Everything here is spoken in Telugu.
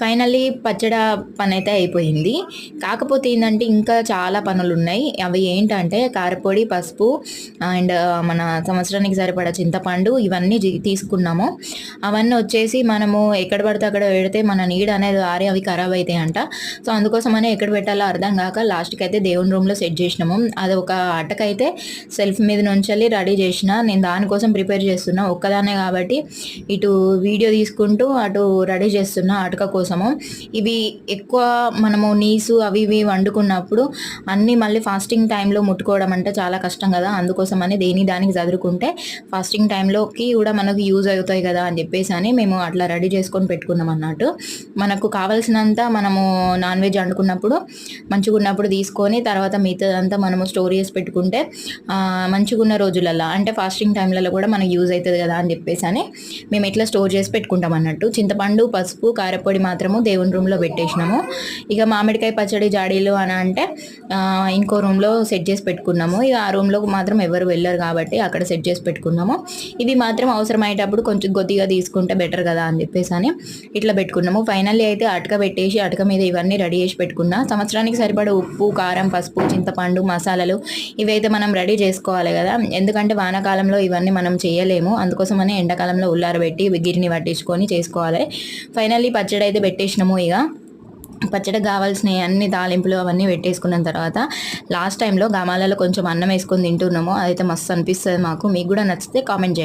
ఫైనల్లీ పచ్చడ పని అయితే అయిపోయింది. కాకపోతే ఏంటంటే ఇంకా చాలా పనులు ఉన్నాయి అవి ఏంటంటే కారపొడి పసుపు అండ్ మన సంవత్సరానికి సరిపడా చింతపండు ఇవన్నీ తీసుకున్నాము. అవన్నీ వచ్చేసి మనము ఎక్కడ పడితే అక్కడ పెడితే మన నీడ అనేది ఆరి అవి ఖరాబ్ అవుతాయి అంట సో అందుకోసమనే ఎక్కడ పెట్టాలో అర్థం కాక లాస్ట్కి అయితే దేవుని రూమ్లో సెట్ చేసినాము. అది ఒక అటకైతే సెల్ఫ్ మీద నుంచి రెడీ చేసిన నేను దానికోసం ప్రిపేర్ చేస్తున్నా. ఒక్కదానే కాబట్టి ఇటు వీడియో తీసుకుంటూ అటు రెడీ చేస్తున్నా. అటుక కోసము. ఇవి ఎక్కువ మనము నీసు అవి ఇవి వండుకున్నప్పుడు అన్నీ మళ్ళీ ఫాస్టింగ్ టైంలో ముట్టుకోవడం అంటే చాలా కష్టం కదా. అందుకోసమని దేని దానికి చదురుకుంటే ఫాస్టింగ్ టైంలోకి కూడా మనకు యూజ్ అవుతాయి కదా అని చెప్పేసి అని మేము అట్లా రెడీ చేసుకొని పెట్టుకున్నాం అన్నట్టు. మనకు కావాల్సినంత మనము నాన్ వెజ్ వండుకున్నప్పుడు మంచిగా ఉన్నప్పుడు తీసుకొని తర్వాత మిగతాదంతా మనము స్టోర్ చేసి పెట్టుకుంటే మంచిగా ఉన్న రోజులలో అంటే ఫాస్టింగ్ టైంలలో కూడా మనకు యూజ్ అవుతుంది కదా అని చెప్పేసి అని మేము ఇట్లా స్టోర్ చేసి పెట్టుకుంటాం అన్నట్టు. చింతపండు పసుపు కారపొడి మాత్రము దేవుని రూమ్లో పెట్టేసినాము. ఇక మామిడికాయ పచ్చడి జాడీలు అని అంటే ఇంకో రూమ్లో సెట్ చేసి పెట్టుకున్నాము. ఇక ఆ రూమ్లో మాత్రం ఎవరు వెళ్ళరు కాబట్టి అక్కడ సెట్ చేసి పెట్టుకున్నాము. ఇవి మాత్రం అవసరమయ్యేటప్పుడు కొంచెం కొద్దిగా తీసుకుంటే బెటర్ కదా అని చెప్పేసి అని ఇట్లా పెట్టుకున్నాము. ఫైనల్లీ అయితే అటక పెట్టేసి అటక మీద ఇవన్నీ రెడీ చేసి పెట్టుకున్నా. సంవత్సరానికి సరిపడా ఉప్పు కారం పసుపు చింతపండు మసాలాలు ఇవైతే మనం రెడీ చేసుకోవాలి కదా. ఎందుకంటే వానాకాలంలో ఇవన్నీ మనం చేయలేము. అందుకోసమని ఎండాకాలంలో ఉల్లారబెట్టి గిరిని పట్టించుకొని చేసుకోవాలి. ఫైనల్లీ పచ్చడి అయితే పెట్టేసినాము ఇక. పచ్చడి కావాల్సిన అన్ని తాలింపులు అవన్నీ పెట్టేసుకున్న తర్వాత లాస్ట్ టైంలో గమాలలో కొంచెం అన్నం వేసుకొని తింటున్నాము. అదైతే మస్తు అనిపిస్తుంది మాకు. మీకు కూడా నచ్చితే కామెంట్ చేయండి.